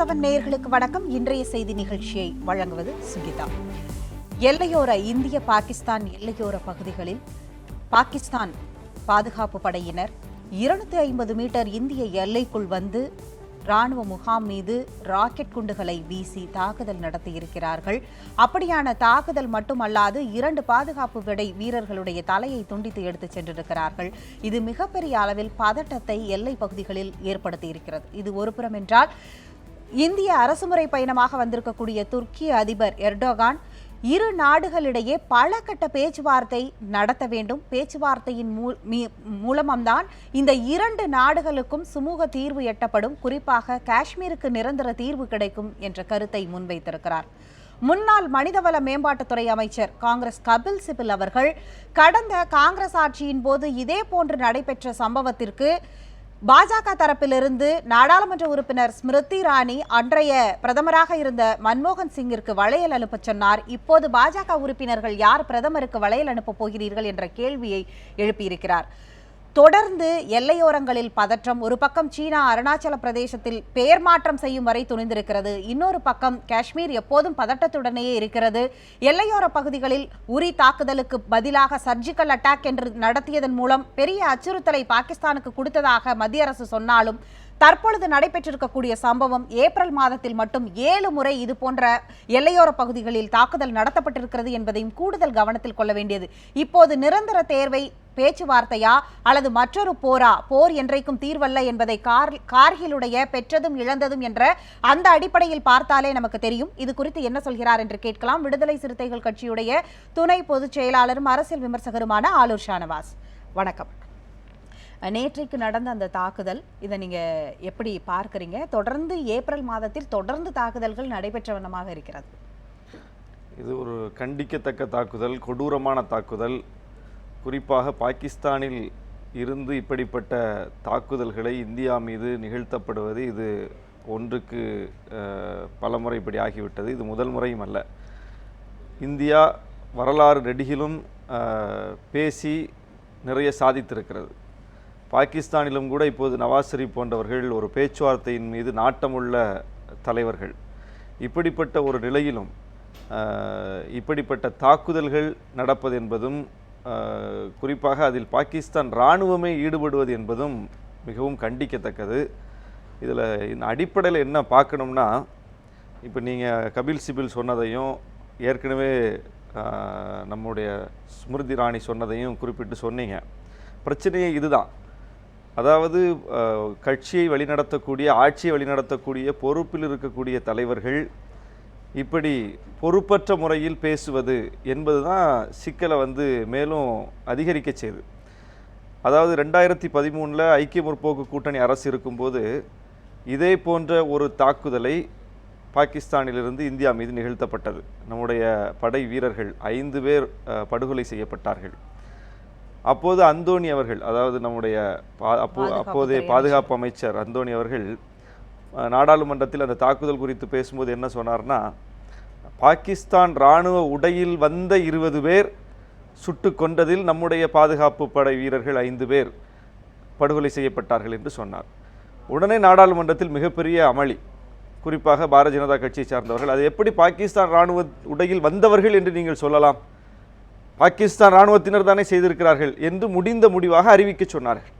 Seven நேயர்களுக்கு வணக்கம். இன்றைய செய்தி நிகழ்ச்சியை வழங்குவது சுகிதா. எல்லையோர இந்திய பாகிஸ்தான் எல்லையோர பகுதிகளில் பாகிஸ்தான் பாதுகாப்பு படையினர் இருநூத்தி ஐம்பது மீட்டர் இந்திய எல்லைக்குள் வந்து ராணுவ முகாம் மீது ராக்கெட் குண்டுகளை வீசி தாக்குதல் நடத்தியிருக்கிறார்கள். அப்படியான தாக்குதல் மட்டுமல்லாது இரண்டு பாதுகாப்பு படை வீரர்களுடைய தலையை துண்டித்து எடுத்துச் சென்றிருக்கிறார்கள். இது மிகப்பெரிய அளவில் பதட்டத்தை எல்லை பகுதிகளில் ஏற்படுத்தியிருக்கிறது. இது ஒருபுறம் என்றால் இந்திய அரசுமுறை பயணமாக வந்திருக்கக்கூடிய துர்க்கி அதிபர் எர்டோகான் இரு நாடுகளிடையே பல கட்ட பேச்சுவார்த்தை நடத்த வேண்டும். பேச்சுவார்த்தையின் மூ- மூலமம்தான் இந்த இரண்டு நாடுகளுக்கும் சுமூக தீர்வு எட்டப்படும். குறிப்பாக காஷ்மீருக்கு நிரந்தர தீர்வு கிடைக்கும் என்ற கருத்தை முன்வைத்திருக்கிறார். முன்னாள் மனிதவள மேம்பாட்டுத்துறை அமைச்சர் காங்கிரஸ் கபில் சிபில் அவர்கள் கடந்த காங்கிரஸ் ஆட்சியின் போது இதே போன்று நடைபெற்ற சம்பவத்திற்கு பாஜக தரப்பிலிருந்து நாடாளுமன்ற உறுப்பினர் ஸ்மிருதி இரானி அன்றைய பிரதமராக இருந்த மன்மோகன் சிங்கிற்கு வளையல் அனுப்பச் சொன்னார். இப்போது பாஜக உறுப்பினர்கள் யார் பிரதமருக்கு வளையல் அனுப்பப் போகிறீர்கள் என்ற கேள்வியை எழுப்பியிருக்கிறார். தொடர்ந்து எல்லையோரங்களில் பதற்றம் ஒரு பக்கம் சீனா அருணாச்சல பிரதேசத்தில் பெயர் மாற்றம் செய்யும் வரை துணிந்திருக்கிறது. இன்னொரு பக்கம் காஷ்மீர் எப்போதும் பதட்டத்துடனேயே இருக்கிறது. எல்லையோர பகுதிகளில் உரி தாக்குதலுக்கு பதிலாக சர்ஜிக்கல் அட்டாக் என்று நடத்தியதன் மூலம் பெரிய அச்சுறுத்தலை பாகிஸ்தானுக்கு கொடுத்ததாக மத்திய அரசு சொன்னாலும் தற்பொழுது நடைபெற்றிருக்கக்கூடிய சம்பவம் ஏப்ரல் மாதத்தில் மட்டும் ஏழு முறை இது போன்ற எல்லையோர பகுதிகளில் தாக்குதல் நடத்தப்பட்டிருக்கிறது என்பதையும் கூடுதல் கவனத்தில் கொள்ள வேண்டியது. இப்போது நிரந்தர தேர்வை பேச்சுவார்த்தையா அல்லது மற்றொரு போரா போர் என்றைக்கும் தீர்வல்ல என்பதை கார் கார்கிலுடைய பெற்றதும் இழந்ததும் என்ற அந்த அடிப்படையில் பார்த்தாலே நமக்கு தெரியும். இது குறித்து என்ன சொல்கிறார் என்று கேட்கலாம். விடுதலை சிறுத்தைகள் கட்சியுடைய துணை பொதுச் செயலாளரும் அரசியல் விமர்சகருமான ஆலூர் ஷானவாஸ். வணக்கம். நேற்றைக்கு நடந்த அந்த தாக்குதல் இதை நீங்க எப்படி பார்க்குறீங்க? தொடர்ந்து ஏப்ரல் மாதத்தில் தொடர்ந்து தாக்குதல்கள் நடைபெற்ற வண்ணமாக இருக்கிறது. இது ஒரு கண்டிக்கத்தக்க தாக்குதல் கொடூரமான தாக்குதல். குறிப்பாக பாகிஸ்தானில் இருந்து இப்படிப்பட்ட தாக்குதல்களை இந்தியா மீது நிகழ்த்தப்படுவது இது ஒன்றுக்கு பலமுறை இப்படி ஆகிவிட்டது. இது முதல் முறையும் அல்ல. இந்தியா வரலாறு நெடுகிலும் பேசி நிறைய சாதித்திருக்கிறது. பாகிஸ்தானிலும் கூட இப்போது நவாஸ் ஷெரீப் போன்றவர்கள் ஒரு பேச்சுவார்த்தையின் மீது நாட்டமுள்ள தலைவர்கள். இப்படிப்பட்ட ஒரு நிலையிலும் இப்படிப்பட்ட தாக்குதல்கள் நடப்பது என்பதும் குறிப்பாக அதில் பாகிஸ்தான் இராணுவமே ஈடுபடுவது என்பதும் மிகவும் கண்டிக்கத்தக்கது. இதில் அடிப்படையில் என்ன பார்க்கணும்னா இப்போ நீங்கள் கபில் சிபில் சொன்னதையும் ஏற்கனவே நம்முடைய ஸ்மிருதி ராணி சொன்னதையும் குறிப்பிட்டு சொன்னீங்க. பிரச்சனையே இதுதான். அதாவது கட்சியை வழிநடத்தக்கூடிய ஆட்சியை வழிநடத்தக்கூடிய பொறுப்பில் இருக்கக்கூடிய தலைவர்கள் இப்படி பொறுப்பற்ற முறையில் பேசுவது என்பது தான் சிக்கலை வந்து மேலும் அதிகரிக்க செய்யுது. அதாவது ரெண்டாயிரத்தி பதிமூணில் ஐக்கிய முற்போக்கு கூட்டணி அரசு இருக்கும்போது இதே போன்ற ஒரு தாக்குதலை பாகிஸ்தானிலிருந்து இந்தியா மீது நிகழ்த்தப்பட்டது. நம்முடைய படை வீரர்கள் ஐந்து பேர் படுகொலை செய்யப்பட்டார்கள். அப்போது அந்தோணி அவர்கள் அதாவது நம்முடைய பா அப்போ அப்போதைய பாதுகாப்பு அமைச்சர் அந்தோணி அவர்கள் நாடாளுமன்றத்தில் அந்த தாக்குதல் குறித்து பேசும்போது என்ன சொன்னார்னா பாகிஸ்தான் இராணுவ உடையில் வந்த இருபது பேர் சுட்டு கொண்டதில் நம்முடைய பாதுகாப்பு படை வீரர்கள் ஐந்து பேர் படுகொலை செய்யப்பட்டார்கள் என்று சொன்னார். உடனே நாடாளுமன்றத்தில் மிகப்பெரிய அமளி குறிப்பாக பாரதிய ஜனதா கட்சியை சார்ந்தவர்கள் அது எப்படி பாகிஸ்தான் இராணுவ உடையில் வந்தவர்கள் என்று நீங்கள் சொல்லலாம்? பாகிஸ்தான் இராணுவத்தினர் தானே செய்திருக்கிறார்கள் என்று முடிந்த முடிவாக அறிவிக்க சொன்னார்கள்.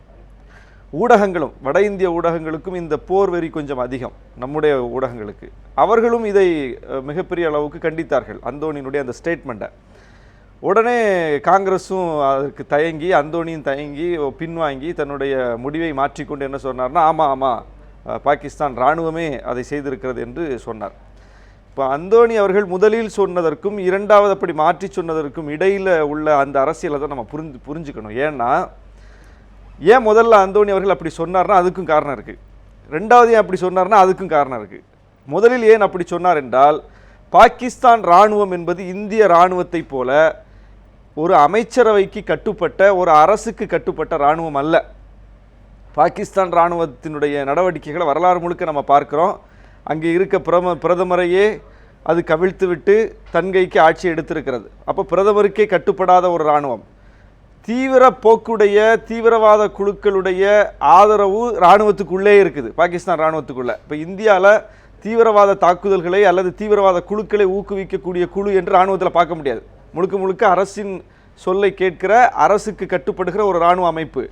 ஊடகங்களும் வட இந்திய ஊடகங்களுக்கும் இந்த போர் வெறி கொஞ்சம் அதிகம் நம்முடைய ஊடகங்களுக்கு. அவர்களும் இதை மிகப்பெரிய அளவுக்கு கண்டித்தார்கள் அந்தோனியினுடைய அந்த ஸ்டேட்மெண்ட்டை உடனே காங்கிரஸும் அதற்கு தயங்கி அந்தோனியும் தயங்கி பின்வாங்கி தன்னுடைய முடிவை மாற்றிக்கொண்டு என்ன சொன்னார்னா ஆமாம் ஆமாம் பாகிஸ்தான் இராணுவமே அதை செய்திருக்கிறது என்று சொன்னார். இப்போ அந்தோணி அவர்கள் முதலில் சொன்னதற்கும் இரண்டாவது அப்படி மாற்றி சொன்னதற்கும் இடையில் உள்ள அந்த அரசியலை தான் நம்ம புரிஞ்சு புரிஞ்சுக்கணும். ஏன்னா ஏன் முதல்ல அந்தோணி அவர்கள் அப்படி சொன்னார்னா அதுக்கும் காரணம் இருக்குது ரெண்டாவது ஏன் அப்படி சொன்னார்னா அதுக்கும் காரணம் இருக்குது முதலில் ஏன் அப்படி சொன்னார் என்றால் பாகிஸ்தான் இராணுவம் என்பது இந்திய இராணுவத்தைப் போல ஒரு அமைச்சரவைக்கு கட்டுப்பட்ட ஒரு அரசுக்கு கட்டுப்பட்ட இராணுவம் அல்ல. பாகிஸ்தான் இராணுவத்தினுடைய நடவடிக்கைகளை வரலாறு முழுக்க நம்ம பார்க்குறோம். அங்கே இருக்க பிரம பிரதமரையே அது கவிழ்த்து விட்டு தன்கைக்கு ஆட்சி எடுத்திருக்கிறது. அப்போ பிரதமருக்கே கட்டுப்படாத ஒரு இராணுவம். தீவிர போக்குடைய தீவிரவாத குழுக்களுடைய ஆதரவு இராணுவத்துக்குள்ளே இருக்குது. பாகிஸ்தான் இராணுவத்துக்குள்ளே. இப்போ இந்தியாவில் தீவிரவாத தாக்குதல்களை அல்லது தீவிரவாத குழுக்களை ஊக்குவிக்கக்கூடிய குழு என்று இராணுவத்தில் பார்க்க முடியாது. முழுக்க முழுக்க அரசின் சொல்லை கேட்கிற அரசுக்கு கட்டுப்படுகிற ஒரு இராணுவ அமைப்பு.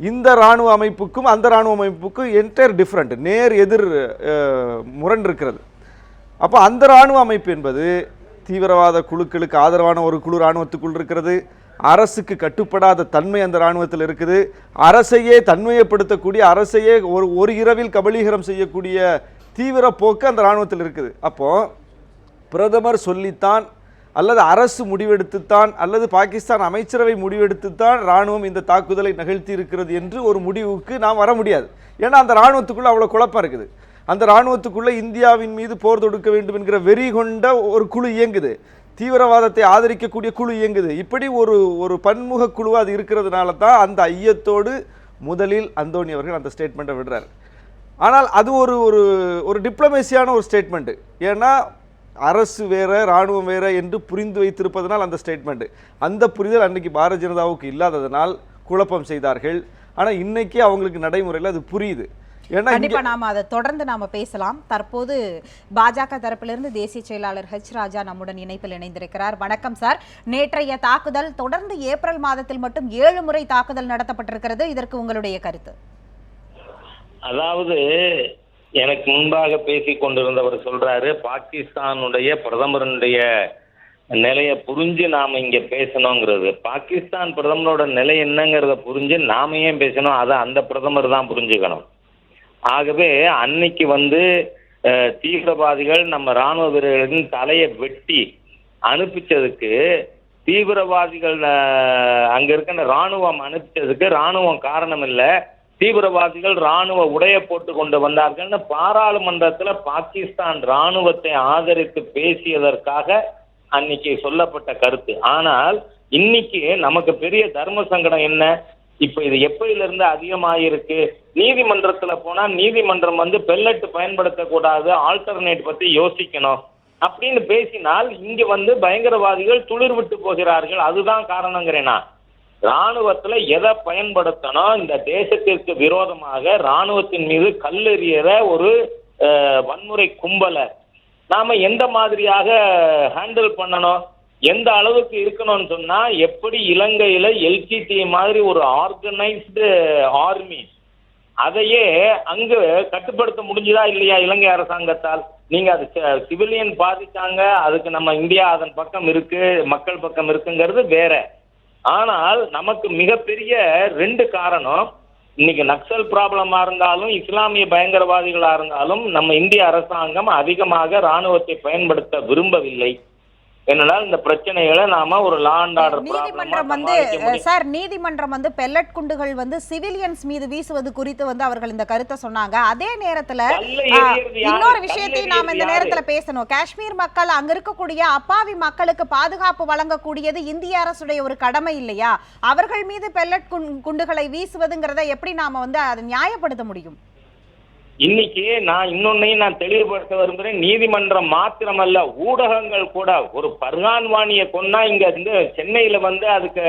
இந்த இராணுவ அமைப்புக்கும் அந்த இராணுவ அமைப்புக்கும் என்டையர் டிஃப்ரெண்ட் நேர் எதிர் முரண் இருக்கிறது அப்போ அந்த இராணுவ அமைப்பு என்பது தீவிரவாத குழுக்களுக்கு ஆதரவான ஒரு குழு இராணுவத்துக்குள் இருக்கிறது. அரசுக்கு கட்டுப்படாத தன்மை அந்த இராணுவத்தில் இருக்குது. அரசையே தன்மையப்படுத்தக்கூடிய அரசையே ஒரு ஒரு இரவில் கபலீகரம் செய்யக்கூடிய தீவிர போக்கு அந்த இராணுவத்தில் இருக்குது. அப்போது பிரதமர் சொல்லித்தான் அல்லது அரசு முடிவெடுத்துத்தான் அல்லது பாகிஸ்தான் அமைச்சரவை முடிவெடுத்துத்தான் ராணுவம் இந்த தாக்குதலை நிகழ்த்தி இருக்கிறது என்று ஒரு முடிவுக்கு நாம் வர முடியாது. ஏன்னா அந்த இராணுவத்துக்குள்ளே அவ்வளோ குழப்பம் இருக்குது. அந்த இராணுவத்துக்குள்ளே இந்தியாவின் மீது போர் தொடுக்க வேண்டும் என்கிற வெறி கொண்ட ஒரு குழு இயங்குது. தீவிரவாதத்தை ஆதரிக்கக்கூடிய குழு இயங்குது. இப்படி ஒரு ஒரு பன்முக குழு அது இருக்கிறதுனால தான் அந்த ஐயத்தோடு முதலில் அந்தோணி அவர்கள் அந்த ஸ்டேட்மெண்ட்டை விடுறாரு. ஆனால் அது ஒரு ஒரு ஒரு டிப்ளமேசியான ஒரு ஸ்டேட்மெண்ட்டு ஏன்னா அரசு வேற ராணுவம் வேற என்று புரிந்து வைத்திருப்பதனால் அந்த ஸ்டேட்மெண்ட்டு அந்த புரிதல் அன்றைக்கி பாரதிய ஜனதாவுக்கு இல்லாததனால் குழப்பம் செய்தார்கள். ஆனால் இன்றைக்கி அவங்களுக்கு நடைமுறையில் அது புரியுது. கண்டிப்பா நாம அதை தொடர்ந்து நாம பேசலாம். தற்போது பாஜக தரப்பிலிருந்து தேசிய செயலாளர் ஹெச் ராஜா நம்முடன் இணைப்பில் இணைந்திருக்கிறார். வணக்கம் சார். நேற்றைய தாக்குதல் தொடர்ந்து ஏப்ரல் மாதத்தில் மட்டும் ஏழு முறை தாக்குதல் நடத்தப்பட்டிருக்கிறது. இதற்கு உங்களுடைய கருத்து. அதாவது எனக்கு முன்பாக பேசிக் கொண்டிருந்தவர் சொல்றாரு பாகிஸ்தானுடைய பிரதமருடைய நிலையை புரிஞ்சு நாம இங்க பேசணுங்கிறது. பாகிஸ்தான் பிரதமரோட நிலை என்னங்கிறத புரிஞ்சு நாம ஏன் பேசணும்? அதை அந்த பிரதமர் தான் புரிஞ்சுக்கணும். ஆகவே அன்னைக்கு வந்து தீவிரவாதிகள் நம்ம ராணுவ வீரர்களின் தலையை வெட்டி அனுப்பிச்சதுக்கு தீவிரவாதிகள் அங்கே அங்க இருக்கிற ராணுவம் அனுப்பிச்சதுக்கு ராணுவம் காரணம் இல்லை தீவிரவாதிகள் ராணுவ உடைய போட்டு கொண்டு வந்தார்கள்னு பாராளுமன்றத்துல பாகிஸ்தான் ராணுவத்தை ஆதரித்து பேசியதற்காக அன்னைக்கு சொல்லப்பட்ட கருத்து. ஆனால் இன்னைக்கு நமக்கு பெரிய தர்ம சங்கடம் என்ன? இப்ப இது எப்பயில இருந்து அதிகமாயிருக்கு? நீதிமன்றத்துல போனா நீதிமன்றம் வந்து பெல்லட் பயன்படுத்தக்கூடாது ஆல்டர்னேட் பத்தி யோசிக்கணும். அப்படின்னு பேசினால் இங்க வந்து பயங்கரவாதிகள் துளிர் விட்டு போகிறார்கள். அதுதான் காரணங்கிறேன் நான். ராணுவத்துல எதை பயன்படுத்தணும்? இந்த தேசத்திற்கு விரோதமாக ராணுவத்தின் மீது கல்லெறியற ஒரு வன்முறை கும்பலை நாம எந்த மாதிரியாக ஹேண்டில் பண்ணணும்? எந்த அளவுக்கு இருக்கணும்னு சொன்னா எப்படி இலங்கையில எல்டிடி மாதிரி ஒரு ஆர்கனைஸ்டு ஆர்மி அதையே அங்கு கட்டுப்படுத்த முடிஞ்சுதா இல்லையா இலங்கை அரசாங்கத்தால்? நீங்க அது சிவிலியன் பாதிச்சாங்க அதுக்கு நம்ம இந்தியா அதன் பக்கம் இருக்கு மக்கள் பக்கம் இருக்குங்கிறது வேற. ஆனால் நமக்கு மிகப்பெரிய ரெண்டு காரணம் இன்னைக்கு நக்சல் ப்ராப்ளமா இருந்தாலும் இஸ்லாமிய பயங்கரவாதிகளா இருந்தாலும் நம்ம இந்திய அரசாங்கம் அதிகமாக ராணுவத்தை பயன்படுத்த விரும்பவில்லை. என்னனால் இந்த பிரச்சனைகளை நாம ஒரு லா அண்ட் ஆர்டர் நீதிமன்றம் வந்து சார் நீதிமன்றம் வந்து பெல்லட் குண்டுகள் வந்து சிவிலியன்ஸ் மீது வீசுவது குறித்து வந்து அவர்கள் இந்த கருத்தை சொன்னாங்க. அதே நேரத்துல? இன்னொரு விஷயத்தையும் நாம இந்த நேரத்துல பேசணும். காஷ்மீர் மக்கள் அங்க இருக்கக்கூடிய அப்பாவி மக்களுக்கு பாதுகாப்பு வழங்கக்கூடியது இந்திய அரசுடைய ஒரு கடமை இல்லையா? அவர்கள் மீது பெல்லட் குண்- குண்டுகளை வீசுவதுங்கிறத எப்படி நாம வந்து அதை நியாயப்படுத்த முடியும்? இன்னைக்கு நான் இன்னொன்னையும் நான் தெளிவுபடுத்த விரும்புகிறேன். நீதிமன்றம் மாத்திரமல்ல ஊடகங்கள் கூட. ஒரு பர்கான்வாணியை கொன்னா இங்க வந்து சென்னையில வந்து அதுக்கு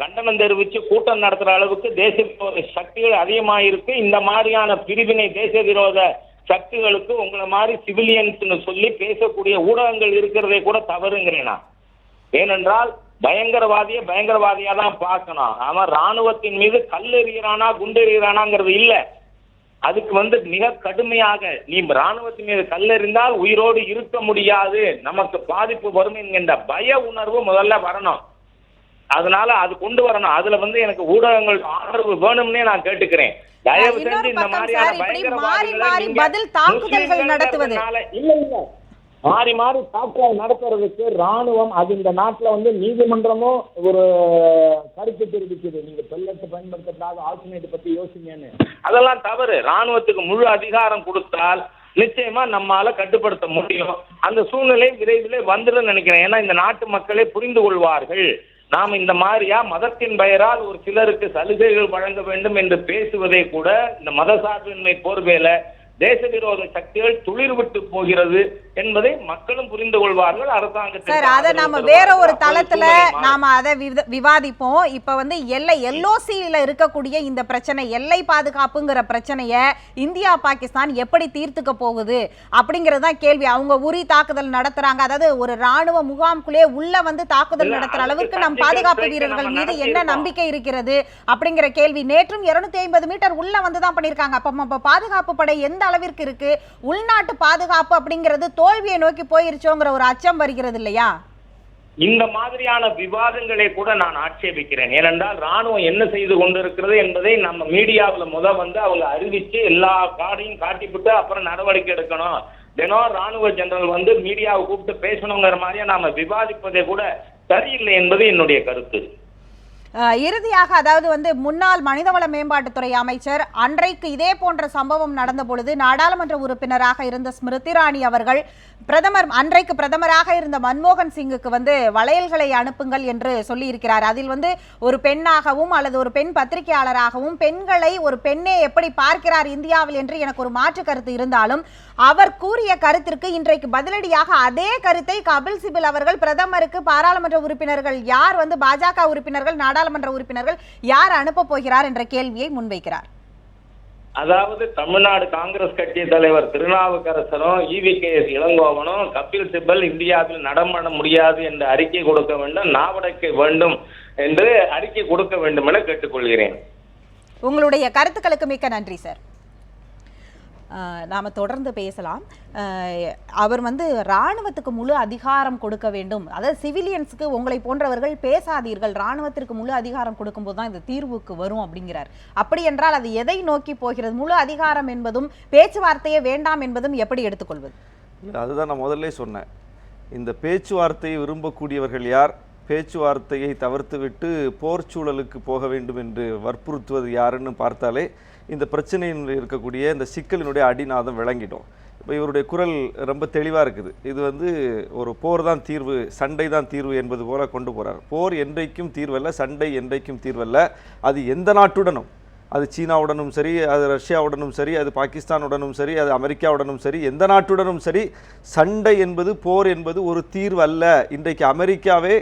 கண்டனம் தெரிவித்து கூட்டம் நடத்துகிற அளவுக்கு தேச விரோத சக்திகள் அதிகமாயிருக்கு. இந்த மாதிரியான பிரிவினை தேச விரோத சக்திகளுக்கு உங்களை மாதிரி சிவிலியன்ஸ்னு சொல்லி பேசக்கூடிய ஊடகங்கள் இருக்கிறதே கூட தவறுங்கிறேன் நான். ஏனென்றால் பயங்கரவாதியை பயங்கரவாதியா தான் பார்க்கணும். அவன் ராணுவத்தின் மீது கல் எறிகிறானா குண்டு எறிகிறானாங்கிறது இல்லை. அதுக்கு வந்து மிக கடுமையாக நீ ராணுவத்தின் மீது கல்லெறிந்தால் உயிரோடு இருக்க முடியாது. நமக்கு பாதிப்பு வரும் என்கின்ற பய உணர்வு முதல்ல வரணும். அதனால அது கொண்டு வரணும். அதுல வந்து எனக்கு ஊடகங்கள் ஆதரவு வேணும்னே நான் கேட்டுக்கிறேன். தயவு செஞ்சு இந்த மாதிரியான பயங்கரவாதிகளை இல்ல இல்ல. மாறி மாறி தாக்குதல் நடத்துறதுக்கு ராணுவம் அது இந்த நாட்டில் வந்து நீதிமன்றமும் ஒரு கருத்து தெரிவிக்குது. நீங்க பெல்லத்தை பயன்படுத்தக்கூடாது ஆல்டர்னேட் பத்தி யோசிங்கன்னு. அதெல்லாம் தவறு. ராணுவத்துக்கு முழு அதிகாரம் கொடுத்தால் நிச்சயமா நம்மால கட்டுப்படுத்த முடியும். அந்த சூழ்நிலை விரைவிலே வந்துடும் நினைக்கிறேன். ஏன்னா இந்த நாட்டு மக்களே புரிந்து கொள்வார்கள். நாம் இந்த மாதிரியா மதத்தின் பெயரால் ஒரு சிலருக்கு சலுகைகள் வழங்க வேண்டும் என்று பேசுவதே கூட இந்த மத சார்பின்மை போர்வேல தேச விரோத சக்திகள் துளிர் விட்டு போகிறது. என்பதை மக்களும் புரிந்து கொள்வார்கள் அரசாங்கத்திற்கு சார் அதை நாம. வேற ஒரு தளத்துல. நாம அதை வித- விவாதிப்போம் இப்ப வந்து எல்லை எல்ஓசியில இருக்கக்கூடிய இந்த பிரச்சனை எல்லை பாதுகாப்புங்கிற பிரச்சனைய இந்தியா பாகிஸ்தான் எப்படி தீர்த்துக்க போகுது அப்படிங்கறது தான் கேள்வி அவங்க உரி தாக்குதல் நடத்துறாங்க அதாவது ஒரு ராணுவ முகாம்குள்ளே உள்ள வந்து தாக்குதல் நடத்துற அளவுக்கு நம் பாதுகாப்பு வீரர்கள் மீது என்ன. நம்பிக்கை இருக்கிறது அப்படிங்கிற கேள்வி நேற்றும் 250 ஐம்பது மீட்டர் உள்ள வந்து தான் பண்ணிருக்காங்க அப்ப பாதுகாப்பு படை எந்த அளவிற்கு இருக்கு உள்நாட்டு பாதுகாப்பு அப்படிங்கிறது தோல்வியை நோக்கி போயிருச்சோங்கிற ஒரு அச்சம் வருகிறது இல்லையா? இந்த மாதிரியான விவாதங்களை கூட நான் ஆட்சேபிக்கிறேன். ஏனென்றால் ராணுவம் என்ன செய்து கொண்டிருக்கிறது என்பதை நம்ம மீடியாவில் முத வந்து அவங்க அறிவிச்சு எல்லா கார்டையும் காட்டிவிட்டு அப்புறம் நடவடிக்கை எடுக்கணும். தினம் ராணுவ ஜெனரல் வந்து மீடியாவை கூப்பிட்டு பேசணுங்கிற மாதிரியா நாம விவாதிப்பதை கூட சரியில்லை என்பது என்னுடைய கருத்து. இறுதியாக அதாவது வந்து முன்னாள் மனிதவள மேம்பாட்டுத்துறை அமைச்சர் அன்றைக்கு இதே போன்ற சம்பவம் நடந்த பொழுது நாடாளுமன்ற உறுப்பினராக இருந்த ஸ்மிருதி இராணி அவர்கள் பிரதமர் அன்றைக்கு பிரதமராக இருந்த மன்மோகன் சிங்குக்கு வந்து வளையல்களை அனுப்புங்கள் என்று சொல்லியிருக்கிறார். அதில் வந்து ஒரு பெண்ணாகவும் அல்லது ஒரு பெண் பத்திரிகையாளராகவும் பெண்களை ஒரு பெண்ணே எப்படி பார்க்கிறார் இந்தியாவில் என்று எனக்கு ஒரு மாற்று கருத்து இருந்தாலும் அவர் கூறிய கருத்திற்கு இன்றைக்கு பதிலடியாக அதே கருத்தை கபில் சிபில் அவர்கள் பிரதமருக்கு பாராளுமன்ற உறுப்பினர்கள் யார் வந்து பாஜக உறுப்பினர்கள் நாடாளுமன்ற உறுப்பினர்கள் யார் அனுப்ப போகிறார் என்ற கேள்வியை முன்வைக்கிறார். அதாவது தமிழ்நாடு காங்கிரஸ் கட்சி தலைவர் திருநாவுக்கரசரும் இவி கே எஸ் இளங்கோவனும் கபில் சிபல் இந்தியாவில் நடமாட முடியாது என்று அறிக்கை கொடுக்க வேண்டும் நாவடக்க வேண்டும் என்று அறிக்கை கொடுக்க வேண்டும் என கேட்டுக்கொள்கிறேன். உங்களுடைய கருத்துக்களுக்கு மிக்க நன்றி சார். நாம் தொடர்ந்து பேசலாம். அவர் வந்து ராணுவத்துக்கு முழு அதிகாரம் கொடுக்க வேண்டும். அதாவது சிவிலியன்ஸுக்கு உங்களை போன்றவர்கள் பேசாதீர்கள். ராணுவத்திற்கு முழு அதிகாரம் கொடுக்கும்போது தான் இந்த தீர்வுக்கு வரும் அப்படிங்கிறார். அப்படி என்றால் அது எதை நோக்கி போகிறது? முழு அதிகாரம் என்பதும் பேச்சுவார்த்தையே வேண்டாம் என்பதும் எப்படி எடுத்துக்கொள்வது? அதுதான் நான் முதல்ல சொன்னேன். இந்த பேச்சுவார்த்தையை விரும்பக்கூடியவர்கள் யார்? பேச்சுவார்த்தையை தவிர்த்துவிட்டு போர் சூழலுக்கு போக வேண்டும் என்று வற்புறுத்துவது யாருன்னு பார்த்தாலே இந்த பிரச்சனையில் இருக்கக்கூடிய இந்த சிக்கலினுடைய அடிநாதம் விளங்கிடும் இப்போ இவருடைய குரல் ரொம்ப தெளிவாக இருக்குது. இது வந்து ஒரு போர் தான் தீர்வு சண்டை தான் தீர்வு என்பது போல கொண்டு போகிறார் போர் என்றைக்கும் தீர்வல்ல சண்டை என்றைக்கும் தீர்வல்ல. அது எந்த நாட்டுடனும். அது சீனாவுடனும் சரி அது ரஷ்யாவுடனும் சரி அது பாகிஸ்தானுடனும் சரி அது அமெரிக்காவுடனும் சரி எந்த நாட்டுடனும் சரி சண்டை என்பது போர் என்பது ஒரு தீர்வு அல்ல இன்றைக்கு அமெரிக்காவே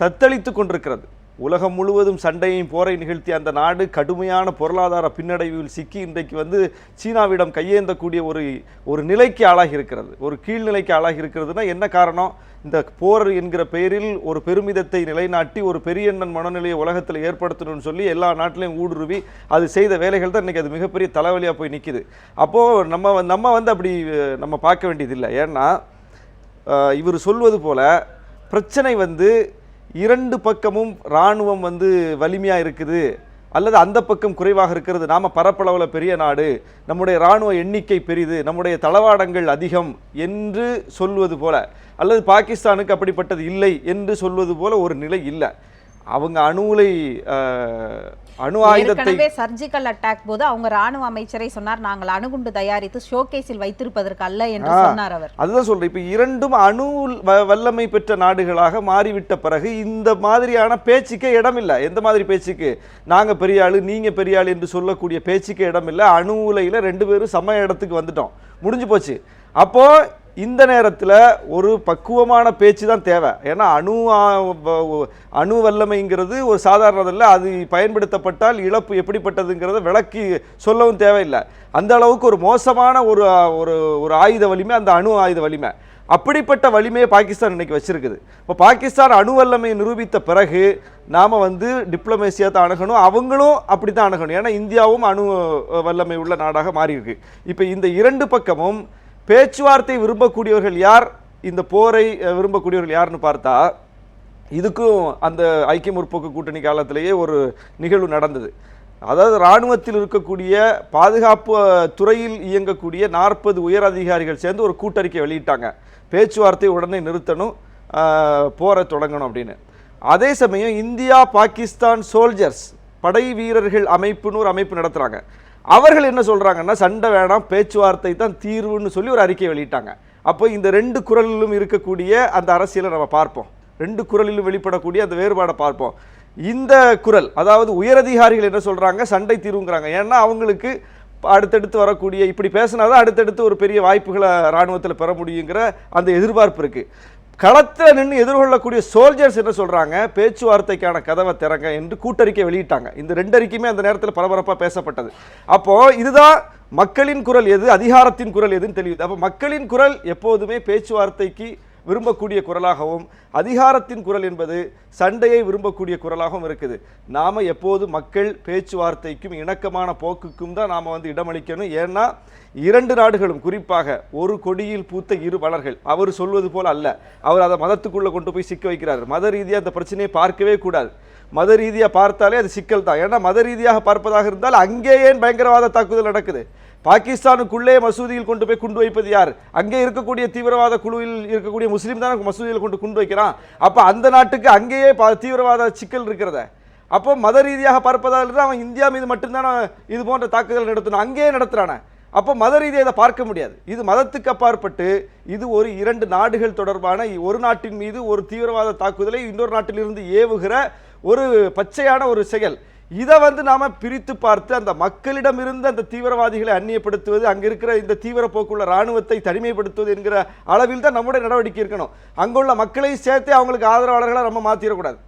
தத்தளித்து கொண்டிருக்கிறது. உலகம் முழுவதும் சண்டையும் போரை நிகழ்த்தி அந்த நாடு கடுமையான பொருளாதார பின்னடைவில் சிக்கி இன்றைக்கு வந்து சீனாவிடம் கையேந்தக்கூடிய ஒரு ஒரு நிலைக்கு ஆளாகி இருக்கிறது ஒரு கீழ்நிலைக்கு ஆளாகி இருக்கிறதுனா என்ன காரணம்? இந்த போர் என்கிற பெயரில் ஒரு பெருமிதத்தை நிலைநாட்டி ஒரு பெரியண்ணன் மனநிலையை உலகத்தில் ஏற்படுத்தணும்னு சொல்லி எல்லா நாட்டிலையும் ஊடுருவி அது செய்த வேலைகள் தான் இன்றைக்கி அது மிகப்பெரிய தலைவலியாக போய் நிற்கிது அப்போது நம்ம நம்ம வந்து அப்படி நம்ம பார்க்க வேண்டியதில்லை. ஏன்னா இவர் சொல்வது போல பிரச்சனை வந்து இரண்டு பக்கமும் இராணுவம் வந்து வலிமையாக இருக்குது. அல்லது அந்த பக்கம் குறைவாக இருக்கிறது. நாம் பரப்பளவில் பெரிய நாடு. நம்முடைய இராணுவ எண்ணிக்கை பெரிது. நம்முடைய தளவாடங்கள் அதிகம் என்று சொல்வது போல. அல்லது பாகிஸ்தானுக்கு அப்படிப்பட்டது இல்லை என்று சொல்வது போல ஒரு நிலை இல்லை. அவங்க அணு உலை அஹ், அணு ஆயுதத்தை சர்ஜிக்கல் அட்டாக் போது அவங்க ராணுவ அமைச்சரை சொன்னார் நாங்கள் அணுகுண்டு தயாரித்து ஷோகேஸில் வைத்திருப்பதற்கு அல்ல என்று. சொன்னார் அவர். அதுதான் சொல்றேன். இப்போ இரண்டும் அணு வல்லமை பெற்ற நாடுகளாக மாறிவிட்ட பிறகு இந்த மாதிரியான பேச்சுக்கே இடமில்லை. எந்த மாதிரி பேச்சுக்கு? நாங்க பெரிய ஆளு நீங்க பெரிய ஆளு என்று சொல்லக்கூடிய பேச்சுக்கே இடமில்லை. அணு உலையில ரெண்டு பேரும் சம இடத்துக்கு வந்துட்டோம். முடிஞ்சு போச்சு. அப்போ இந்த நேரத்தில் ஒரு பக்குவமான பேச்சு தான் தேவை. ஏன்னா அணு ஆ- அணு வல்லமைங்கிறது ஒரு சாதாரணதல்ல. அது பயன்படுத்தப்பட்டால் இழப்பு எப்படிப்பட்டதுங்கிறத விளக்கி சொல்லவும் தேவையில்லை. அந்த அளவுக்கு ஒரு மோசமான ஒரு ஒரு ஒரு ஆயுத வலிமை அந்த அணு ஆயுத வலிமை. அப்படிப்பட்ட வலிமையை பாகிஸ்தான் இன்னைக்கு வச்சிருக்குது. இப்போ பாகிஸ்தான் அணு வல்லமையை நிரூபித்த பிறகு நாம் வந்து டிப்ளமேசியாக தான் அணுகணும். அவங்களும் அப்படி தான் அணுகணும். ஏன்னா இந்தியாவும் அணு வல்லமை உள்ள நாடாக மாறியிருக்கு. இப்போ இந்த இரண்டு பக்கமும் பேச்சுவார்த்தை விரும்பக்கூடியவர்கள் யார்? இந்த போரை விரும்பக்கூடியவர்கள் யாருன்னு பார்த்தா இதுக்கும் அந்த ஐக்கிய முற்போக்கு கூட்டணி காலத்திலேயே ஒரு நிகழ்வு நடந்தது. அதாவது இராணுவத்தில் இருக்கக்கூடிய பாதுகாப்பு துறையில் இயங்கக்கூடிய நாற்பது உயர் அதிகாரிகள் சேர்ந்து ஒரு கூட்டறிக்கை வெளியிட்டாங்க. பேச்சுவார்த்தை உடனே நிறுத்தணும் போரை தொடங்கணும் அப்படின்னு. அதே சமயம் இந்தியா பாகிஸ்தான் சோல்ஜர்ஸ் படை வீரர்கள் அமைப்புன்னு ஒரு அமைப்பு நடத்துகிறாங்க அவர்கள் என்ன சொல்கிறாங்கன்னா சண்டை வேணாம் பேச்சுவார்த்தை தான் தீர்வுன்னு சொல்லி ஒரு அறிக்கை வெளியிட்டாங்க. அப்போ இந்த ரெண்டு குரலிலும் இருக்கக்கூடிய அந்த அரசியலை நம்ம பார்ப்போம். ரெண்டு குரலிலும் வெளிப்படக்கூடிய அந்த வேறுபாடை பார்ப்போம். இந்த குரல் அதாவது உயரதிகாரிகள் என்ன சொல்கிறாங்க சண்டை தீர்வுங்கிறாங்க. ஏன்னா அவங்களுக்கு அடுத்தடுத்து வரக்கூடிய இப்படி பேசினா தான் அடுத்தடுத்து ஒரு பெரிய வாய்ப்புகளை இராணுவத்தில் பெற முடியுங்கிற அந்த எதிர்பார்ப்பு இருக்குது களத்தில் நின்று எதிர்கொள்ளக்கூடிய சோல்ஜர்ஸ் என்ன சொல்கிறாங்க பேச்சுவார்த்தைக்கான கதவை திறங்க என்று கூட்டறிக்கை வெளியிட்டாங்க. இந்த ரெண்டு அறிக்கையுமே அந்த நேரத்தில் பரபரப்பாக பேசப்பட்டது. அப்போது இதுதான் மக்களின் குரல் எது? அதிகாரத்தின் குரல் எதுன்னு தெரியுது அப்போ மக்களின் குரல் எப்போதுமே பேச்சுவார்த்தைக்கு விரும்பக்கூடிய குரலாகவும் அதிகாரத்தின் குரல் என்பது சண்டையை விரும்பக்கூடிய குரலாகவும் இருக்குது. நாம் எப்போது மக்கள் பேச்சுவார்த்தைக்கும் இணக்கமான போக்குக்கும் தான் நாம் வந்து இடமளிக்கணும். ஏன்னா இரண்டு நாடுகளும் குறிப்பாக ஒரு கொடியில் பூத்த இரு மலர்கள் அவர் சொல்வது போல் அல்ல. அவர் அதை மதத்துக்குள்ளே கொண்டு போய் சிக்க வைக்கிறார். மத ரீதியாக அந்த பிரச்சனையை பார்க்கவே கூடாது. மத ரீதியாக பார்த்தாலே அது சிக்கல் தான். ஏன்னா மத ரீதியாக பார்ப்பதாக இருந்தால் அங்கே ஏன் பயங்கரவாத தாக்குதல் நடக்குது? பாகிஸ்தானுக்குள்ளே மசூதியில் கொண்டு போய் குண்டு வைப்பது யார்? அங்கே இருக்கக்கூடிய தீவிரவாத குழுவில் இருக்கக்கூடிய முஸ்லீம் தான் மசூதியில் கொண்டு குண்டு வைக்கிறான். அப்போ அந்த நாட்டுக்கு அங்கேயே தீவிரவாத சிக்கல் இருக்கிறத. அப்போ மத ரீதியாக பார்ப்பதால் அவன் இந்தியா மீது மட்டும்தான் இது போன்ற தாக்குதல் நடத்தணும். அங்கேயே நடத்துகிறானே அப்போ மத ரீதியாக இதை பார்க்க முடியாது. இது மதத்துக்கு அப்பாற்பட்டு இது ஒரு இரண்டு நாடுகள் தொடர்பான ஒரு நாட்டின் மீது ஒரு தீவிரவாத தாக்குதலை இன்னொரு நாட்டிலிருந்து ஏவுகிற ஒரு பச்சையான ஒரு செயல். இதை வந்து நாம பிரித்து பார்த்து அந்த மக்களிடம் இருந்து அந்த தீவிரவாதிகளை அந்நியப்படுத்துவது அங்க இருக்கிற இந்த தீவிர போக்குள்ள ராணுவத்தை தனிமைப்படுத்துவது என்கிற அளவில் தான் நம்முடைய நடவடிக்கை இருக்கணும். அங்குள்ள மக்களை சேர்த்தே அவங்களுக்கு ஆதரவாளர்களை நம்ம மாத்திரக்கூடாது.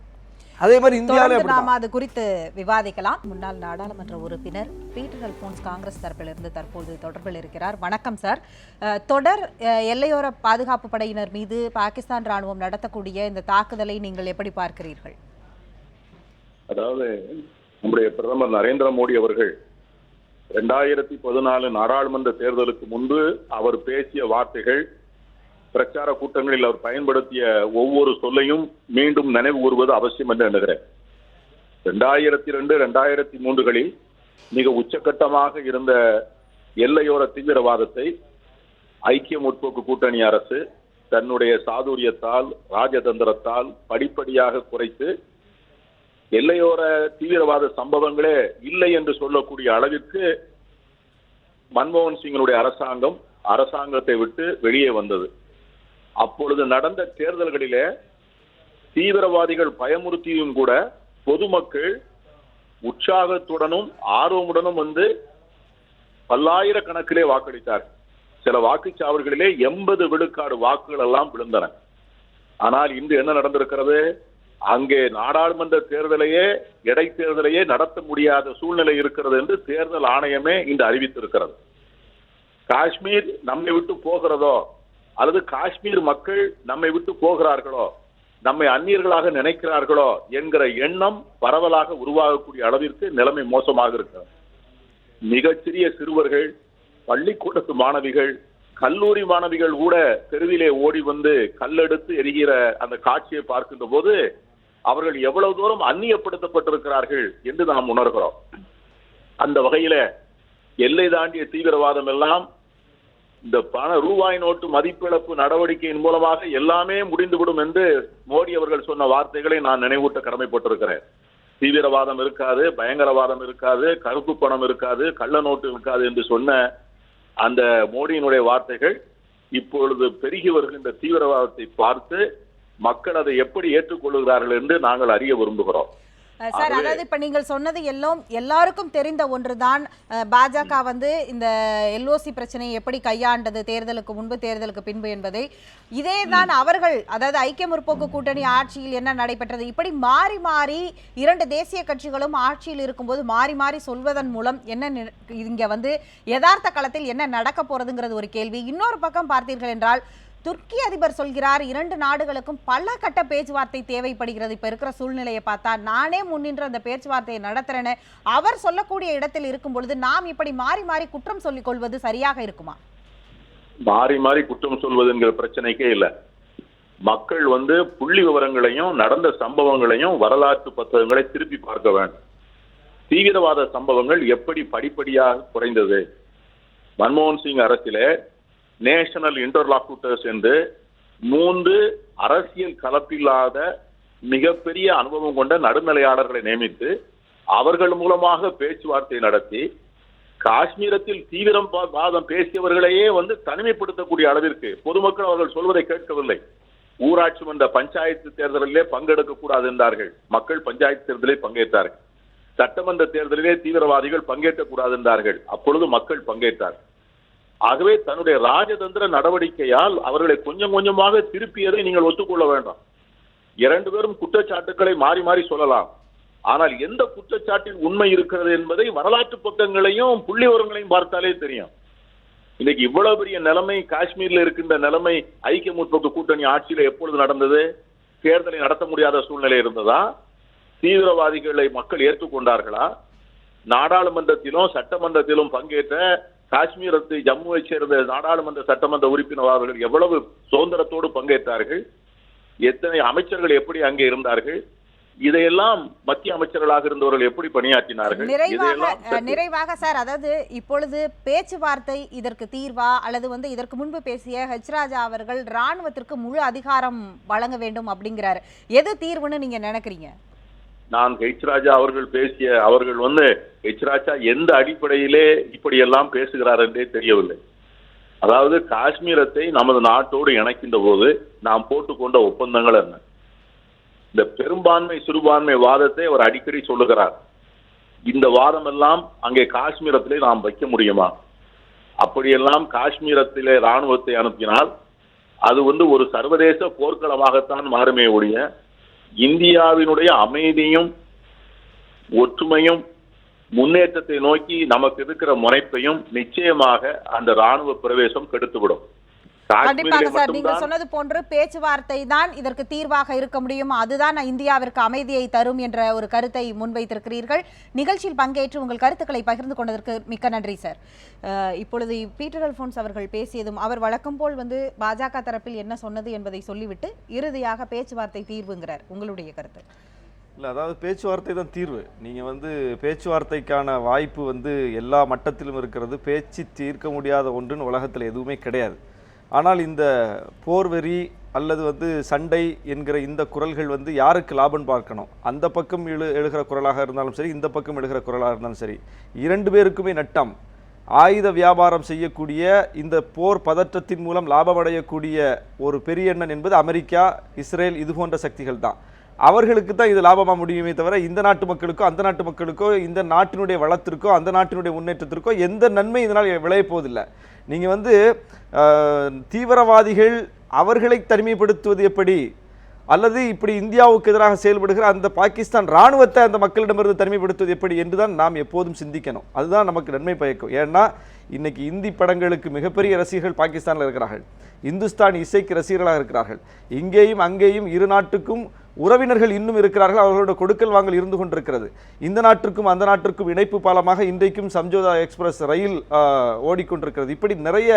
அதே மாதிரி இந்தியாவிலே. நாம அது குறித்து விவாதிக்கலாம். முன்னாள் நாடாளுமன்ற உறுப்பினர் பீட்டர் அல்போன்ஸ் காங்கிரஸ் தரப்பிலிருந்து தற்போது தொடர்பில் இருக்கிறார். வணக்கம் சார். அஹ், தொடர் அஹ், எல்லையோர பாதுகாப்பு படையினர் மீது பாகிஸ்தான் ராணுவம் நடத்தக்கூடிய இந்த தாக்குதலை நீங்கள் எப்படி பார்க்கிறீர்கள்? அதாவது நம்முடைய பிரதமர் நரேந்திர மோடி அவர்கள் ரெண்டாயிரத்தி பதினாலு நாடாளுமன்ற தேர்தலுக்கு முன்பு அவர் பேசிய வார்த்தைகள் பிரச்சார கூட்டங்களில் அவர் பயன்படுத்திய ஒவ்வொரு சொல்லையும் மீண்டும் நினைவு கூறுவது அவசியம் என்று எண்ணுகிறேன். ரெண்டாயிரத்தி ரெண்டு ரெண்டாயிரத்தி மூன்றுகளில் மிக உச்சகட்டமாக இருந்த எல்லையோர தீவிரவாதத்தை ஐக்கிய முற்போக்கு கூட்டணி அரசு தன்னுடைய சாதுரியத்தால் ராஜதந்திரத்தால் படிப்படியாக குறைத்து எல்லையோர தீவிரவாத சம்பவங்களே இல்லை என்று சொல்லக்கூடிய அளவிற்கு மன்மோகன் சிங்கினுடைய அரசாங்கம் அரசாங்கத்தை விட்டு வெளியே வந்தது. அப்பொழுது நடந்த தேர்தல்களிலே தீவிரவாதிகள் பயமுறுத்தியும் கூட பொதுமக்கள் உற்சாகத்துடனும் ஆர்வமுடனும் வந்து பல்லாயிரக்கணக்கிலே வாக்களித்தார் சில வாக்குச்சாவடிகளிலே எண்பது விழுக்காடு வாக்குகள் எல்லாம் விழுந்தன. ஆனால் இன்று என்ன நடந்திருக்கிறது? அங்கே நாடாளுமன்ற தேர்தலையே இடைத்தேர்தலையே நடத்த முடியாத சூழ்நிலை இருக்கிறது என்று தேர்தல் ஆணையமே இன்று அறிவித்திருக்கிறது. காஷ்மீர் நம்மை விட்டு போகிறதோ அல்லது காஷ்மீர் மக்கள் நம்மை விட்டு போகிறார்களோ நம்மை அந்நியர்களாக நினைக்கிறார்களோ என்கிற எண்ணம் பரவலாக உருவாகக்கூடிய அளவிற்கு நிலைமை மோசமாக இருக்கிறது. மிகச்சிறிய சிறுவர்கள் பள்ளிக்கூடத்து மாணவிகள் கல்லூரி மாணவிகள் கூட தெருவிலே ஓடி வந்து கல்லெடுத்து எரிகிற அந்த காட்சியை பார்க்கின்ற போது அவர்கள் எவ்வளவு தூரம் அந்நியப்படுத்தப்பட்டிருக்கிறார்கள் என்று நாம் உணர்கிறோம். அந்த வகையில எல்லை தாண்டிய தீவிரவாதம் எல்லாம் இந்த பண ரூபாய் நோட்டு மதிப்பிழப்பு நடவடிக்கையின் மூலமாக எல்லாமே முடிந்துவிடும் என்று மோடி அவர்கள் சொன்ன வார்த்தைகளை நான் நினைவூட்ட கடமைப்பட்டிருக்கிறேன். தீவிரவாதம் இருக்காது பயங்கரவாதம் இருக்காது கருப்பு பணம் இருக்காது கள்ள நோட்டு இருக்காது என்று சொன்ன அந்த மோடியினுடைய வார்த்தைகள் இப்பொழுது பெருகி வருகின்ற தீவிரவாதத்தை பார்த்து மக்கள் அதை எப்படி ஏற்றுக்கொள்கிறார்கள் என்று நாங்கள் அறிய விரும்புகிறோம். சார் அதாவது இப்ப நீங்கள் சொன்னது எல்லாம் எல்லாருக்கும் தெரிந்த ஒன்றுதான் பாஜக வந்து இந்த எல்ஓசி பிரச்சனையை எப்படி கையாண்டது தேர்தலுக்கு முன்பு தேர்தலுக்கு பின்பு என்பதை. இதே தான் அவர்கள் அதாவது ஐக்கிய முற்போக்கு கூட்டணி ஆட்சியில் என்ன நடைபெற்றது இப்படி மாறி மாறி இரண்டு தேசிய கட்சிகளும் ஆட்சியில் இருக்கும்போது மாறி மாறி சொல்வதன் மூலம் என்ன இங்க வந்து யதார்த்த களத்தில் என்ன நடக்க போறதுங்கிறது ஒரு கேள்வி. இன்னொரு பக்கம் பார்த்தீர்கள் என்றால் துர்க்கி அதிபர் சொல்கிறார் இரண்டு நாடுகளுக்கும் பல கட்ட பேச்சுவார்த்தை தேவைப்படுகிறது. இப்ப இருக்கிற சூழ்நிலையை பார்த்தா நானே முன்னின்று அந்த பேச்சுவார்த்தையை நடத்துறேன்னு அவர் சொல்லக்கூடிய இடத்தில் இருக்கும் பொழுது நாம் இப்படி மாறி மாறி குற்றம் சொல்லிக் கொள்வது சரியாக இருக்குமா? மாறி மாறி குற்றம் சொல்வது என்கிற பிரச்சனைக்கே இல்லை. மக்கள் வந்து புள்ளி விவரங்களையும் நடந்த சம்பவங்களையும் வரலாற்று புத்தகங்களை திருப்பி பார்க்க வேண்டும். தீவிரவாத சம்பவங்கள் எப்படி படிப்படியாக குறைந்தது? மன்மோகன் சிங் அரசிலே நேஷனல் இன்டர்லாக்குட்டர்ஸ் என்று மூன்று அரசியல் கலப்பில்லாத மிகப்பெரிய அனுபவம் கொண்ட நடுநிலையாளர்களை நியமித்து அவர்கள் மூலமாக பேச்சுவார்த்தை நடத்தி காஷ்மீரத்தில் தீவிரம் பா- வாதம் பேசியவர்களையே வந்து தனிமைப்படுத்தக்கூடிய அளவிற்கு பொதுமக்கள் அவர்கள் சொல்வதை கேட்கவில்லை. ஊராட்சி மன்ற பஞ்சாயத்து தேர்தலிலே பங்கெடுக்க கூடாது என்றார்கள். மக்கள் பஞ்சாயத்து தேர்தலில் பங்கேற்றார்கள். சட்டமன்ற தேர்தலிலே தீவிரவாதிகள் பங்கேற்கக்கூடாது என்றார்கள். அப்பொழுது மக்கள் பங்கேற்றார் ஆகவே தன்னுடைய ராஜதந்திர நடவடிக்கையால் அவர்களை கொஞ்சம் கொஞ்சமாக திருப்பியதை நீங்கள் ஒத்துக்கொள்ள வேண்டாம். இரண்டு பேரும் குற்றச்சாட்டுக்களை மாறி மாறி சொல்லலாம். ஆனால் எந்த குற்றச்சாட்டில் உண்மை இருக்கிறது என்பதை வரலாற்று பக்கங்களையும் புள்ளிவரங்களையும் பார்த்தாலே தெரியும். இன்னைக்கு இவ்வளவு பெரிய நிலைமை காஷ்மீர்ல இருக்கின்ற நிலைமை ஐக்கிய முற்போக்கு கூட்டணி ஆட்சியில எப்பொழுது நடந்தது? தேர்தலை நடத்த முடியாத சூழ்நிலை இருந்ததா? தீவிரவாதிகளை மக்கள் ஏற்றுக்கொண்டார்களா? நாடாளுமன்றத்திலும் சட்டமன்றத்திலும் பங்கேற்ற காஷ்மீரத்து ஜம்முவை சேர்ந்த நாடாளுமன்ற சட்டமன்ற உறுப்பினர் அவர்கள் எவ்வளவு சுதந்திரத்தோடு பங்கேற்றார்கள்? எத்தனை அமைச்சர்கள் எப்படி அங்கே இருந்தார்கள்? இதையெல்லாம் மத்திய அமைச்சர்களாக இருந்தவர்கள் எப்படி பணியாற்றினார்கள்? நிறைவாக நிறைவாக சார் அதாவது இப்பொழுது பேச்சுவார்த்தை இதற்கு தீர்வா அல்லது வந்து இதற்கு முன்பு பேசிய ஹெச் ராஜா அவர்கள் ராணுவத்திற்கு முழு அதிகாரம் வழங்க வேண்டும் அப்படிங்கிறாரு. எது தீர்வுன்னு நீங்க நினைக்கிறீங்க? நான் ஹெச் ராஜா அவர்கள் பேசிய அவர்கள் வந்து ஹெச் ராஜா எந்த அடிப்படையிலே இப்படியெல்லாம் பேசுகிறார் என்றே தெரியவில்லை. அதாவது காஷ்மீரத்தை நமது நாட்டோடு இணைக்கின்ற போது நாம் போட்டுக்கொண்ட ஒப்பந்தங்கள் என்ன? இந்த பெரும்பான்மை சிறுபான்மை வாதத்தை அவர் அடிக்கடி சொல்லுகிறார். இந்த வாதம் எல்லாம் அங்கே காஷ்மீரத்திலே நாம் வைக்க முடியுமா? அப்படியெல்லாம் காஷ்மீரத்திலே ராணுவத்தை அனுப்பினால் அது வந்து ஒரு சர்வதேச போர்க்களமாகத்தான் மாறுமே ஒழிய இந்தியாவினுடைய அமைதியும் ஒற்றுமையும் முன்னேற்றத்தை நோக்கி நமக்கு இருக்கிற முனைப்பையும் நிச்சயமாக அந்த ராணுவ பிரவேசம் கெடுத்துவிடும். கண்டிப்பாக சார் நீங்கள் சொன்னது போன்று பேச்சுவார்த்தை தான் இதற்கு தீர்வாக இருக்க முடியும். அதுதான் இந்தியாவிற்கு அமைதியை தரும் என்ற ஒரு கருத்தை முன்வைத்திருக்கிறீர்கள். நிகழ்ச்சியில் பங்கேற்று உங்கள் கருத்துக்களை பகிர்ந்து கொண்டதற்கு மிக்க நன்றி சார். இப்பொழுது பீட்டர் அல்போன்ஸ் அவர்கள் பேசியதும் அவர் வழக்கம் போல் வந்து பாஜக தரப்பில் என்ன சொன்னது என்பதை சொல்லிவிட்டு இறுதியாக பேச்சுவார்த்தை தீர்வுங்கிறார். உங்களுடைய கருத்து. இல்லை அதாவது பேச்சுவார்த்தை தான் தீர்வு. நீங்கள் வந்து பேச்சுவார்த்தைக்கான வாய்ப்பு வந்து எல்லா மட்டத்திலும் இருக்கிறது. பேச்சு தீர்க்க முடியாத ஒன்றுன்னு உலகத்தில் எதுவுமே கிடையாது. ஆனால் இந்த போர்வெறி அல்லது வந்து சண்டை என்கிற இந்த குரல்கள் வந்து யாருக்கு லாபம் பார்க்கணும்? அந்த பக்கம் எழு எழுகிற குரலாக இருந்தாலும் சரி இந்த பக்கம் எழுகிற குரலாக இருந்தாலும் சரி. இரண்டு பேருக்குமே நட்டம். ஆயுத வியாபாரம் செய்யக்கூடிய இந்த போர் பதற்றத்தின் மூலம் லாபமடையக்கூடிய ஒரு பெரிய எண்ணன் என்பது அமெரிக்கா இஸ்ரேல் இது போன்ற சக்திகள் தான் அவர்களுக்கு தான் இது லாபமாக முடியுமே தவிர இந்த நாட்டு மக்களுக்கோ அந்த நாட்டு மக்களுக்கோ இந்த நாட்டினுடைய வளத்திற்கோ அந்த நாட்டினுடைய முன்னேற்றத்திற்கோ எந்த நன்மை இதனால் விளையப்போவதில்லை நீங்கள் வந்து தீவிரவாதிகள் அவர்களை தனிமைப்படுத்துவது எப்படி? அல்லது இப்படி இந்தியாவுக்கு எதிராக செயல்படுகிற அந்த பாகிஸ்தான் ராணுவத்தை அந்த மக்களிடமிருந்து தனிமைப்படுத்துவது எப்படி என்றுதான் நாம் எப்போதும் சிந்திக்கணும். அதுதான் நமக்கு நன்மை பயக்கும். ஏன்னா இன்னைக்கு இந்தி படங்களுக்கு மிகப்பெரிய ரசிகர்கள் பாகிஸ்தானில் இருக்கிறார்கள். இந்துஸ்தான் இசைக்கு ரசிகர்களாக இருக்கிறார்கள். இங்கேயும் அங்கேயும் இரு நாட்டுக்கும் உறவினர்கள் இன்னும் இருக்கிறார்கள் அவர்களோட கொடுக்கல் வாங்கல் இருந்து கொண்டிருக்கிறது. இந்த நாட்டிற்கும் அந்த நாட்டிற்கும் இணைப்பு பாலமாக இன்றைக்கும் சம்ஜோதா எக்ஸ்பிரஸ் ரயில் ஓடிக்கொண்டிருக்கிறது. இப்படி நிறைய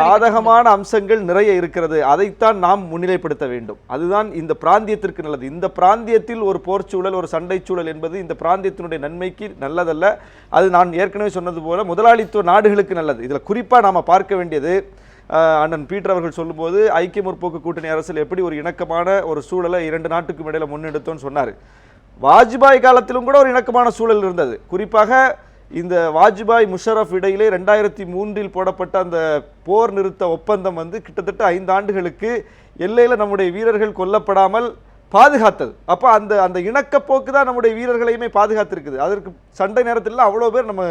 சாதகமான அம்சங்கள் நிறைய இருக்கிறது. அதைத்தான் நாம் முன்னிலைப்படுத்த வேண்டும். அதுதான் இந்த பிராந்தியத்திற்கு நல்லது. இந்த பிராந்தியத்தில் ஒரு போர் சூழல் ஒரு சண்டை சூழல் என்பது இந்த பிராந்தியத்தினுடைய நன்மைக்கு நல்லதல்ல. அது நான் ஏற்கனவே சொன்னது போல முதலாளித்துவ நாடுகளுக்கு நல்லது. இதில் குறிப்பாக நாம் பார்க்க வேண்டியது அண்ணன் பீட்டர் அவர்கள் சொல்லும்போது ஐக்கிய முற்போக்கு கூட்டணி அரசில் எப்படி ஒரு இணக்கமான ஒரு சூழலை இரண்டு நாட்டுக்கும் இடையில முன்னெடுத்தோம்னு சொன்னார். வாஜ்பாய் காலத்திலும் கூட ஒரு இணக்கமான சூழல் இருந்தது. குறிப்பாக இந்த வாஜ்பாய் முஷரஃப் இடையிலே ரெண்டாயிரத்தி மூன்றில் போடப்பட்ட அந்த போர் நிறுத்த ஒப்பந்தம் வந்து கிட்டத்தட்ட ஐந்து ஆண்டுகளுக்கு எல்லையில் நம்முடைய வீரர்கள் கொல்லப்படாமல் பாதுகாத்தது. அப்போ அந்த அந்த இணக்கப்போக்கு தான் நம்முடைய வீரர்களையுமே பாதுகாத்திருக்குது. அதற்கு சண்டை நேரத்தில் அவ்வளோ பேர் நம்ம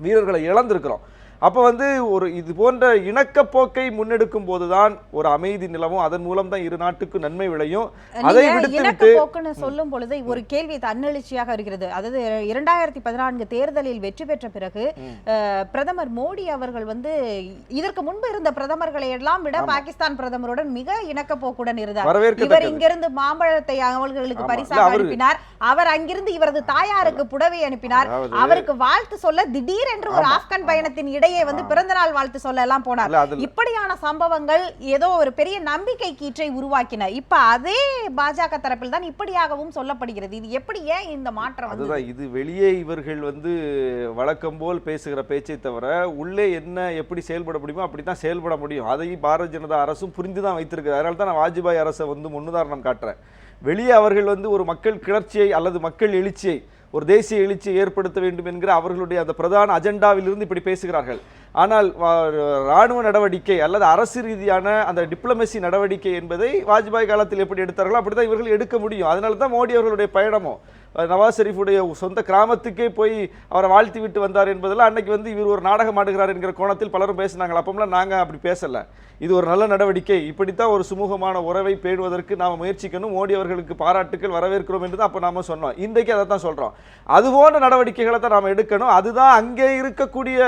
வீரர்களை இழந்திருக்கிறோம். அப்போ வந்து ஒரு இது போன்ற இணக்கப்போக்கை முன்னெடுக்கும் போதுதான் ஒரு அமைதி நிலவும். அதன் மூலம் தான் இரு நாட்டுக்கும் நன்மை விளையும். அதை நீங்க விடுத்து இணக்க விட்டு போக்குன்னு சொல்லும் பொழுது ஒரு கேள்வி தன்னெழுச்சியாக இருக்கிறது. அதாவது இரண்டாயிரத்தி பதினான்கு தேர்தலில் வெற்றி பெற்ற பிறகு பிரதமர் மோடி அவர்கள் வந்து இதற்கு முன்பு இருந்த பிரதமர்களை எல்லாம் விட பாகிஸ்தான் பிரதமருடன் மிக இணக்க போக்குடன் இருந்தார் இவர் இங்கிருந்து மாம்பழத்தை அவர்களுக்கு. பரிசாக அனுப்பினார். அவர் அங்கிருந்து இவரது தாயாருக்கு புடவை அனுப்பினார். அவருக்கு வாழ்த்து சொல்ல திடீரென்று ஒரு ஆப்கான் பயணத்தின் இடையே வந்து பிறந்தநாள் வாழ்த்து சொல்ல எல்லாம் போனார். இப்படியான சம்பவங்கள் ஏதோ ஒரு பெரிய நம்பிக்கை கீற்றை உருவாக்கின. இப்ப அதே பாஜக தரப்பில் தான் இப்படியாகவும் சொல்லப்படுகிறது. இது எப்படி ஏன் இந்த மாற்றம் அதுதான் இது வெளியே இவர்கள் வந்து வழக்கம் போல் பேசுகிற பேச்சை தவிர உள்ளே என்ன எப்படி செயல்பட முடியுமோ அப்படி தான் செயல்பட முடியும். அதை பாரதிய ஜனதா அரசும் புரிந்து தான் வைத்திருக்கு அதனால தான் நான் வாஜ்பாய் அரசை வந்து முன்னுதாரணம் காட்டுறேன். வெளியே அவர்கள் வந்து ஒரு மக்கள் கிளர்ச்சியை அல்லது மக்கள் எழுச்சியை ஒரு தேசிய எழுச்சியை ஏற்படுத்த வேண்டும் என்கிற அவர்களுடைய அந்த பிரதான அஜெண்டாவிலிருந்து இப்படி பேசுகிறார்கள். ஆனால் ராணுவ நடவடிக்கை அல்லது அரசு ரீதியான அந்த டிப்ளமசி நடவடிக்கை என்பதை வாஜ்பாய் காலத்தில் எப்படி எடுத்தார்களோ அப்படிதான் இவர்கள் எடுக்க முடியும். அதனால தான் மோடி அவர்களுடைய பயணமும் நவாஸ் ஷெரீஃபுடைய சொந்த கிராமத்துக்கே போய் அவரை வாழ்த்தி விட்டு வந்தார் என்பதெல்லாம் அன்னைக்கு வந்து இவர் ஒரு நாடகம் ஆடுகிறார் என்கிற கோணத்தில் பலரும் பேசினாங்க. அப்போம்லாம் நாங்கள் அப்படி பேசலை. இது ஒரு நல்ல நடவடிக்கை. இப்படித்தான் ஒரு சுமூகமான உறவை பேணுவதற்கு நாம் முயற்சிக்கணும். மோடி அவர்களுக்கு பாராட்டுக்கள் வரவேற்கிறோம் என்று தான் அப்போ நாம சொன்னோம். இன்றைக்கு அதை தான் சொல்கிறோம் அதுபோன்ற நடவடிக்கைகளை தான் நாம் எடுக்கணும். அதுதான் அங்கே இருக்கக்கூடிய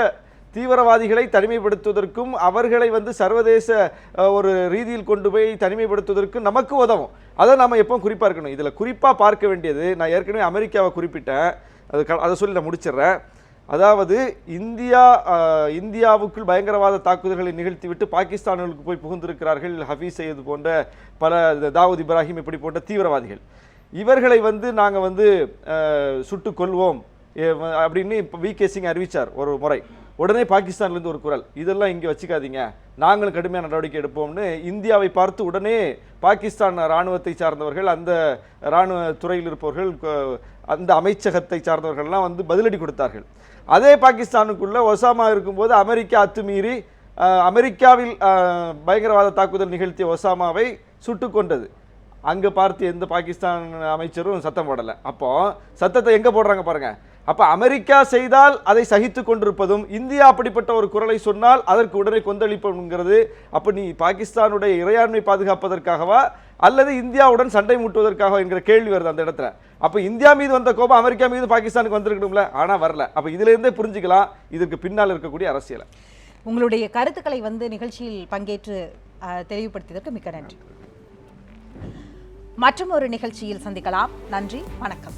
தீவிரவாதிகளை தனிமைப்படுத்துவதற்கும் அவர்களை வந்து சர்வதேச ஒரு ரீதியில் கொண்டு போய் தனிமைப்படுத்துவதற்கும் நமக்கு உதவும். அதை நம்ம எப்போ குறிப்பாக இருக்கணும் இதில் குறிப்பாக பார்க்க வேண்டியது நான் ஏற்கனவே அமெரிக்காவை குறிப்பிட்டேன். அது க- அதை சொல்லி நான் முடிச்சிடுறேன். அதாவது இந்தியா இந்தியாவுக்குள் பயங்கரவாத தாக்குதல்களை நிகழ்த்திவிட்டு பாகிஸ்தானுக்கு போய் புகுந்திருக்கிறார்கள் ஹபீஸ் சையது போன்ற பல இந்த தாவூத் இப்ராஹிம் இப்படி போன்ற தீவிரவாதிகள். இவர்களை வந்து நாங்கள் வந்து சுட்டு கொள்வோம் அப்படின்னு இப்போ வி கே சிங் அறிவிச்சார் ஒரு முறை. உடனே பாகிஸ்தான்லேருந்து ஒரு குரல் இதெல்லாம் இங்கே வச்சுக்காதீங்க. நாங்களும் கடுமையான நடவடிக்கை எடுப்போம்னு இந்தியாவை பார்த்து உடனே பாகிஸ்தான் இராணுவத்தை சார்ந்தவர்கள் அந்த இராணுவ துறையில் இருப்பவர்கள் அந்த அமைச்சகத்தை சார்ந்தவர்கள்லாம் வந்து பதிலடி கொடுத்தார்கள். அதே பாகிஸ்தானுக்குள்ளே ஒசாமா இருக்கும்போது அமெரிக்கா அத்துமீறி அமெரிக்காவில் பயங்கரவாத தாக்குதல் நிகழ்த்திய ஒசாமாவை சுட்டு கொண்டது. அங்கே பார்த்து எந்த பாகிஸ்தான் அமைச்சரும் சத்தம் போடலை. அப்போது சத்தத்தை எங்கே போடுறாங்க பாருங்கள் அப்போ அமெரிக்கா செய்தால் அதை சகித்து கொண்டிருப்பதும் இந்தியா அப்படிப்பட்ட ஒரு குரலை சொன்னால் அதற்கு உடனே கொந்தளிப்புங்கிறது. அப்போ நீ பாகிஸ்தானுடைய இறையாண்மை பாதுகாப்பதற்காகவா அல்லது இந்தியாவுடன் சண்டை மூட்டுவதற்காக என்கிற கேள்வி வருது அந்த இடத்துல. அப்போ இந்தியா மீது வந்த கோபம் அமெரிக்கா மீது பாகிஸ்தானுக்கு வந்திருக்கணும்ல? ஆனால் வரல. அப்போ இதுலிருந்தே புரிஞ்சுக்கலாம். இதற்கு பின்னால் இருக்கக்கூடிய அரசியலை. உங்களுடைய கருத்துக்களை வந்து நிகழ்ச்சியில் பங்கேற்று தெளிவுபடுத்தியதற்கு மிக்க நன்றி. மற்றும் ஒரு நிகழ்ச்சியில் சந்திக்கலாம். நன்றி. வணக்கம்.